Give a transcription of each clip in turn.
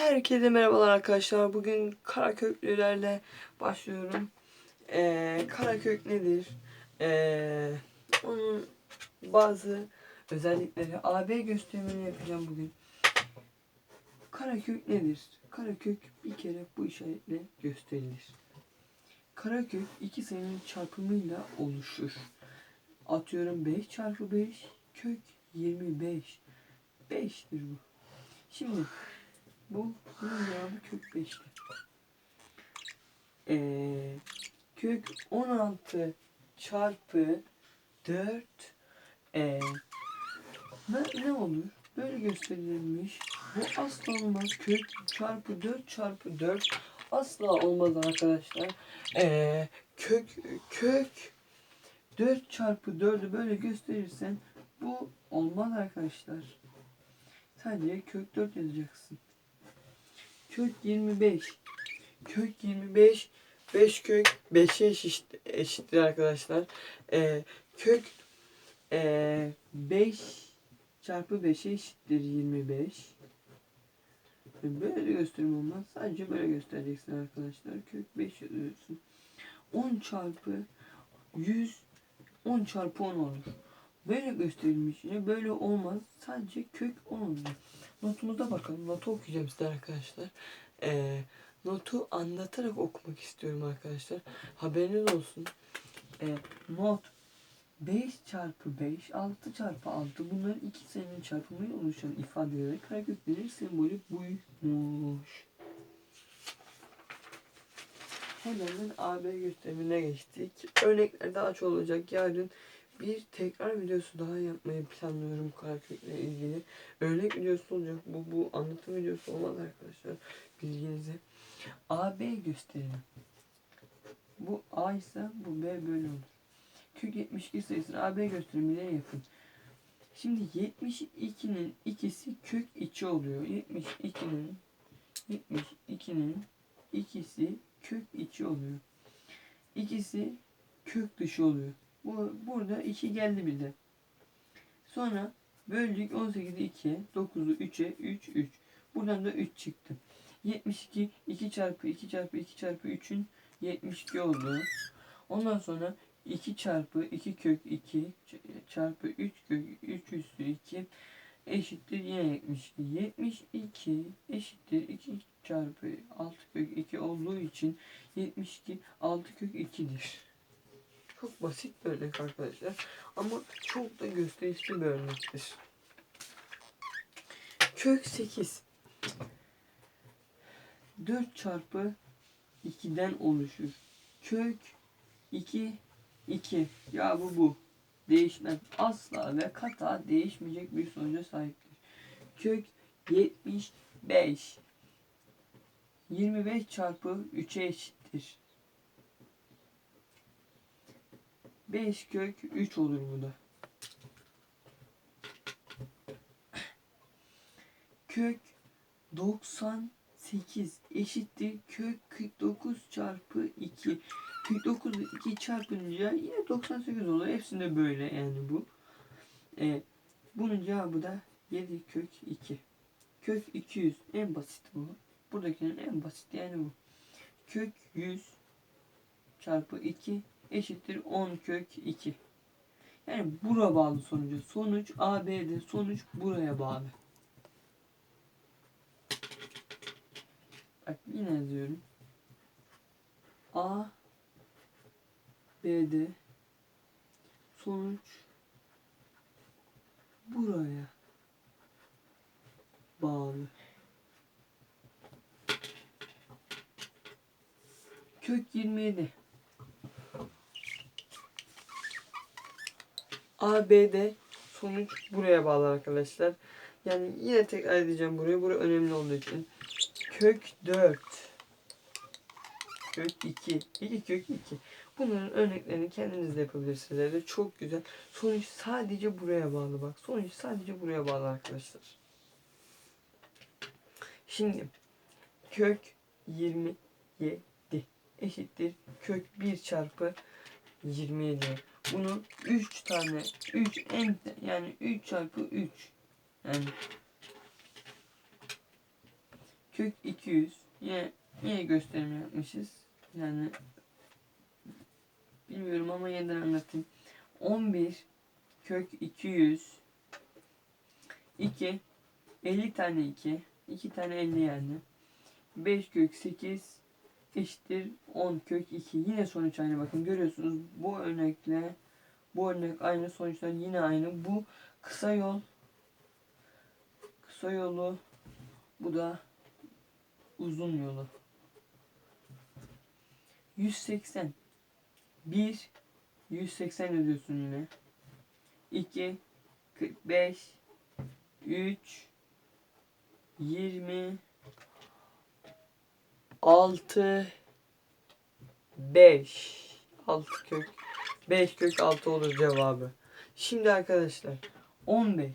Herkese merhabalar arkadaşlar. Bugün karaköklülerle başlıyorum. Ee, karakök nedir? Ee, onun bazı özellikleri AB gösterimini yapacağım bugün. Karakök nedir? Karakök bir kere bu işaretle gösterilir. Karakök iki sayının çarpımıyla oluşur. Atıyorum 5 çarpı 5 kök 25. 5'tir bu. Şimdi bu bunun cevabı kök 5'ti. Ee, kök 16 çarpı 4 ee, ne, ne olur? Böyle gösterilmiş. Bu asla olmaz. Kök çarpı 4 çarpı 4 asla olmaz arkadaşlar. Ee, kök kök 4 çarpı 4'ü böyle gösterirsen bu olmaz arkadaşlar. Sadece kök 4 yazacaksın. Kök 25. Kök 25 5 kök 5'e eşit, eşittir arkadaşlar. Ee, kök ee, 5 çarpı 5'e eşittir 25. Böyle gösterim olmaz. Sadece böyle göstereceksin arkadaşlar. Kök 5 yazıyorsun. 10 çarpı 100 10 çarpı 10 olur. Böyle gösterilmiş böyle olmaz. Sadece kök 10 olacak. Notumuza bakalım. Notu okuyacağım size arkadaşlar. Ee, notu anlatarak okumak istiyorum arkadaşlar. Haberiniz olsun. Ee, not 5 çarpı 5, 6 çarpı 6 bunların iki sayının çarpımıyla oluşan ifadelere kareköklerin sembolü buymuş. Hemen AB gösterimine geçtik. Örnekler daha çok olacak. Yarın bir tekrar videosu daha yapmayı planlıyorum karakökle ilgili. Örnek videosu olacak. Bu bu anlatım videosu olmaz arkadaşlar. Bilginize. AB gösterimi. Bu A ise bu B böyle olur. Kök 72 sayısını AB gösterimiyle yapın. Şimdi 72'nin ikisi kök içi oluyor. 72'nin 72'nin ikisi kök içi oluyor. İkisi kök dışı oluyor. Bu, burada 2 geldi bize. Sonra böldük 18'i 2'ye, 9'u 3'e, 3, 3. Buradan da 3 çıktı. 72, 2 çarpı 2 çarpı 2 çarpı 3'ün 72 oldu. Ondan sonra 2 çarpı 2 kök 2 çarpı 3 kök 3 üstü 2 eşittir yine 72. 72 eşittir 2 çarpı 6 kök 2 olduğu için 72 6 kök 2'dir. Çok basit bir örnek arkadaşlar. Ama çok da gösterişli bir örnektir. Kök 8. 4 çarpı 2'den oluşur. Kök 2 2. Ya bu bu. Değişmez. Asla ve kata değişmeyecek bir sonuca sahiptir. Kök 75. 25 çarpı 3'e eşittir. 5 kök 3 olur bu da. Kök 98 eşittir kök 49 çarpı 2. 49 2 çarpınca yine 98 olur. Hepsinde böyle yani bu. Ee, bunun cevabı da 7 kök 2. Kök 200 en basit bu. Buradakinin en basit yani bu. Kök 100 çarpı 2 eşittir 10 kök 2. Yani bura bağlı sonucu. Sonuç AB'de sonuç buraya bağlı. Bak yine yazıyorum. A B'de sonuç buraya bağlı. Kök 27. AB'de sonuç buraya bağlı arkadaşlar. Yani yine tekrar edeceğim buraya. Burası önemli olduğu için. Kök 4. Kök 2. 2 kök 2. Bunların örneklerini kendiniz de yapabilirsiniz. evde. Çok güzel. Sonuç sadece buraya bağlı bak. Sonuç sadece buraya bağlı arkadaşlar. Şimdi kök 27 eşittir kök 1 çarpı 27. Bunun 3 tane 3 en yani 3 çarpı 3 yani kök 200 yine yine gösterim yapmışız. Yani bilmiyorum ama yeniden anlatayım. 11 kök 200 2 50 tane 2 2 tane 50 yani. 5 kök 8 eşittir 10 kök 2 yine sonuç aynı. Bakın görüyorsunuz bu örnekle bu örnek aynı. Sonuçlar yine aynı. Bu kısa yol kısa yolu bu da uzun yolu. 180 1 180 yazıyorsun yine. 2 45 3 20 6 5 6 kök 5 kök 6 olur cevabı. Şimdi arkadaşlar 15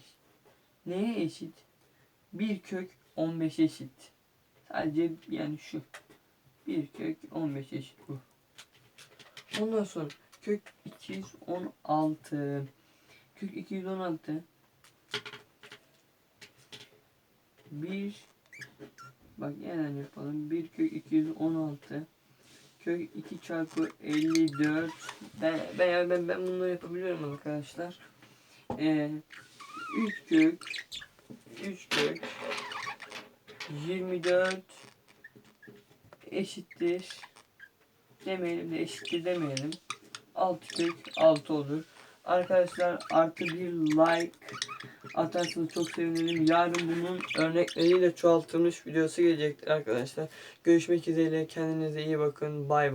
neye eşit? 1 kök 15 eşit. Sadece yani şu. 1 kök 15 eşit bu. Ondan sonra kök 216 kök 216 1 bak yeniden yapalım. 1 kök 216 kök 2 çarpı 54 ben ben ben, ben bunları yapabiliyorum arkadaşlar. Ee, 3 kök 3 kök 24 eşittir. Demeyelim de eşittir demeyelim. 6 kök 6 olur. Arkadaşlar artı bir like atarsanız çok sevinirim. Yarın bunun örnekleriyle çoğaltılmış videosu gelecektir arkadaşlar. Görüşmek üzere. Kendinize iyi bakın. Bay bay.